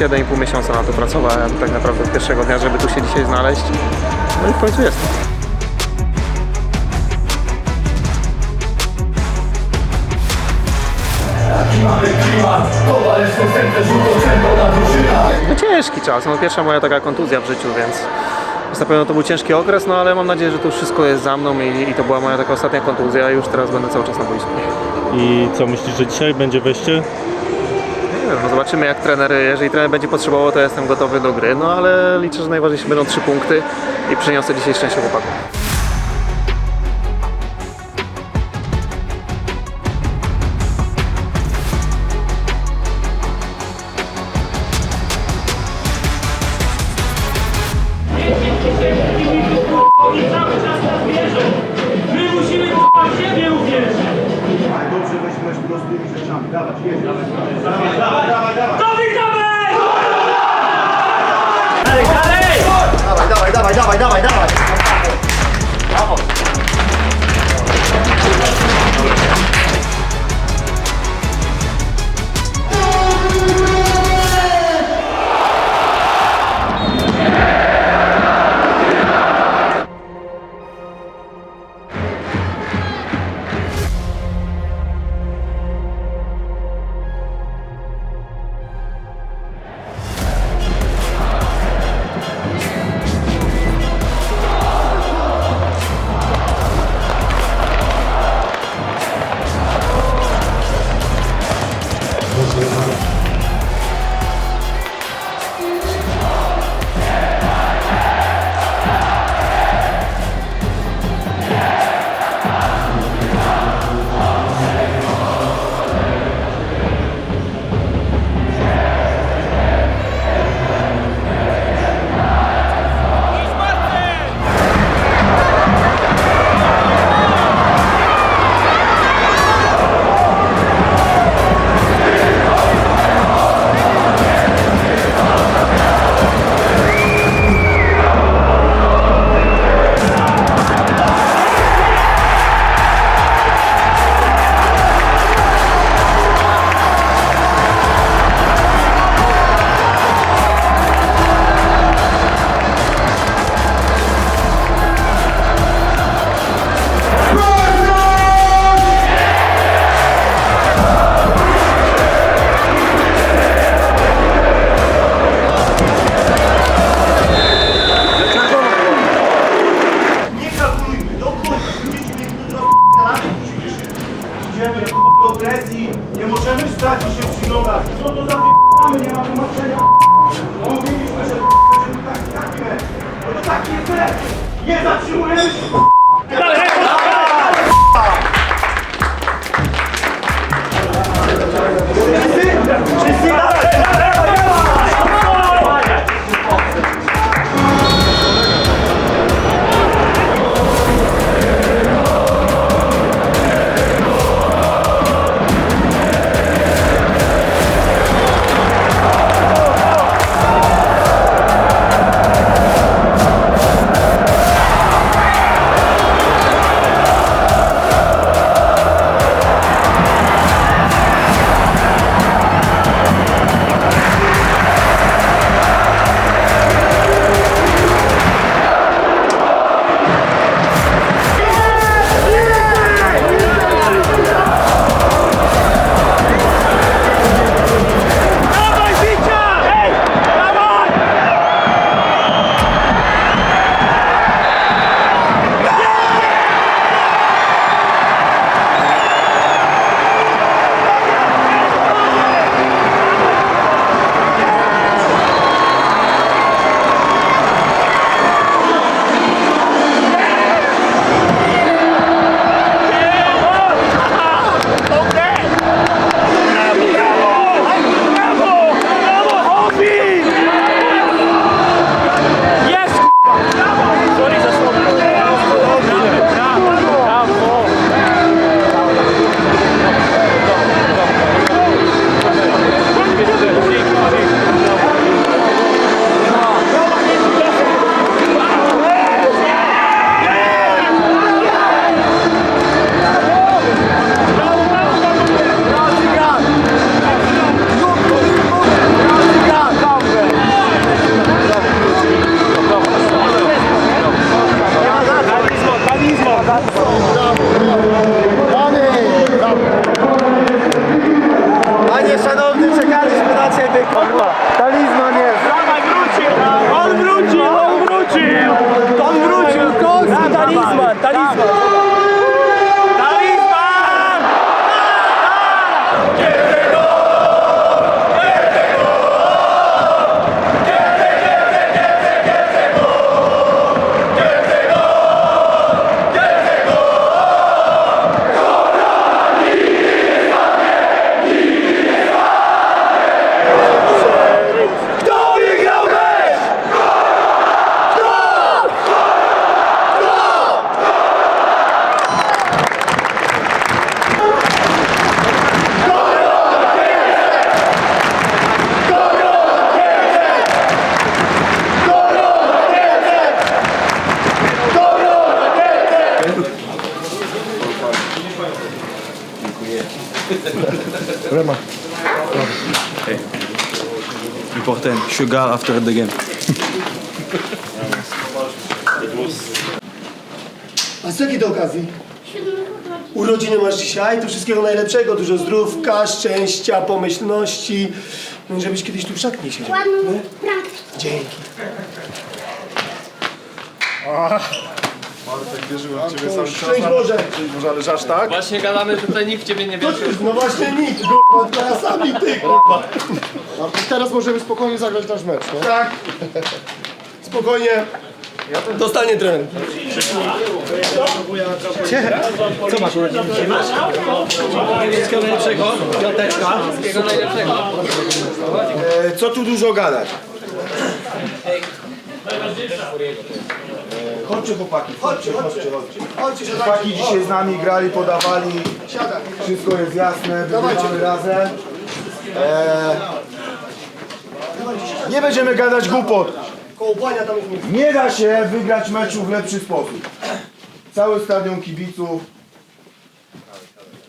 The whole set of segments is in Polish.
7,5 miesiąca na to pracowałem tak naprawdę od pierwszego dnia, żeby tu się dzisiaj znaleźć. No i w końcu jestem. No ciężki czas, no pierwsza moja taka kontuzja w życiu, więc więc na pewno to był ciężki okres, no ale mam nadzieję, że to wszystko jest za mną i, i to była moja taka ostatnia kontuzja, już teraz będę cały czas na boisku. I co myślisz, że dzisiaj będzie wejście? Wiem, zobaczymy jak trener, jeżeli trener będzie potrzebował, to jestem gotowy do gry, no ale liczę, że najważniejsze będą trzy punkty i przyniosę dzisiaj szczęście chłopakom. 买大，买 phải! Nie możemy wstać i się przyglądać. Co to za p***amy, nie ma tłumaczenia. No mówiliśmy, że będziemy tak, taki mecz. No to taki jest mecz. Nie zatrzymujemy się. Wszyscy? Important. Sugar after the game. A z jakiej to okazji? Urodziny masz dzisiaj, to wszystkiego najlepszego, dużo zdrówka, szczęścia, pomyślności. No żebyś kiedyś tu w szatni siedział. Ładną nie? pracę. Dzięki. Szczęść Boże! Może ale aż tak? Właśnie gadamy, że tutaj nikt w ciebie nie wierzy. No właśnie nikt, kurwa, teraz sami ty, kurwa. No, teraz możemy spokojnie zagrać nasz mecz, nie? Tak. Spokojnie. Dostanie trener. Wszystkiego najlepszego. Piąteczka. Wszystkiego najlepszego. E, co tu dużo gadać? Chodźcie chłopaki, chodźcie, chodźcie, chodźcie. Chodźcie. Chłopaki dzisiaj z nami grali, podawali, Siadaj. wszystko jest jasne, wygrywamy razem. E, nie będziemy gadać głupot. Kołbania tam jest. Nie da się wygrać meczu w lepszy sposób. Cały stadion kibiców,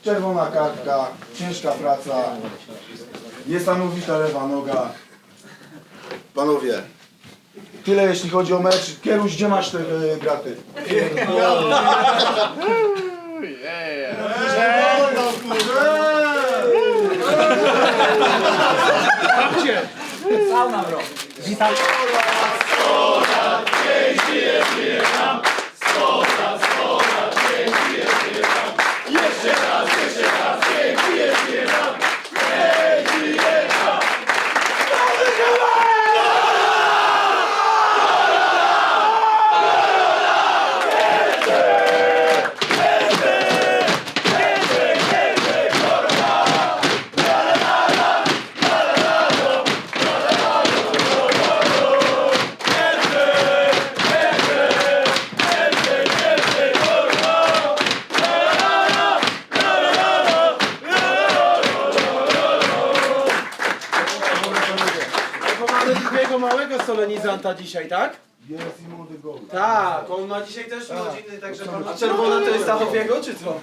czerwona kartka, ciężka praca, niesamowita lewa noga. Panowie, tyle jeśli chodzi o mecz. Kieruś, gdzie masz te e, graty? Mamy małego solenizanta dzisiaj, tak? Jest i młody goły. Tak, on ma dzisiaj też urodziny, także pan... A czerwona to jest Stachowiego, czy co?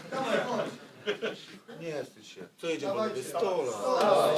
Nie wstydź się. Co jedzie do niebie? 100 lat.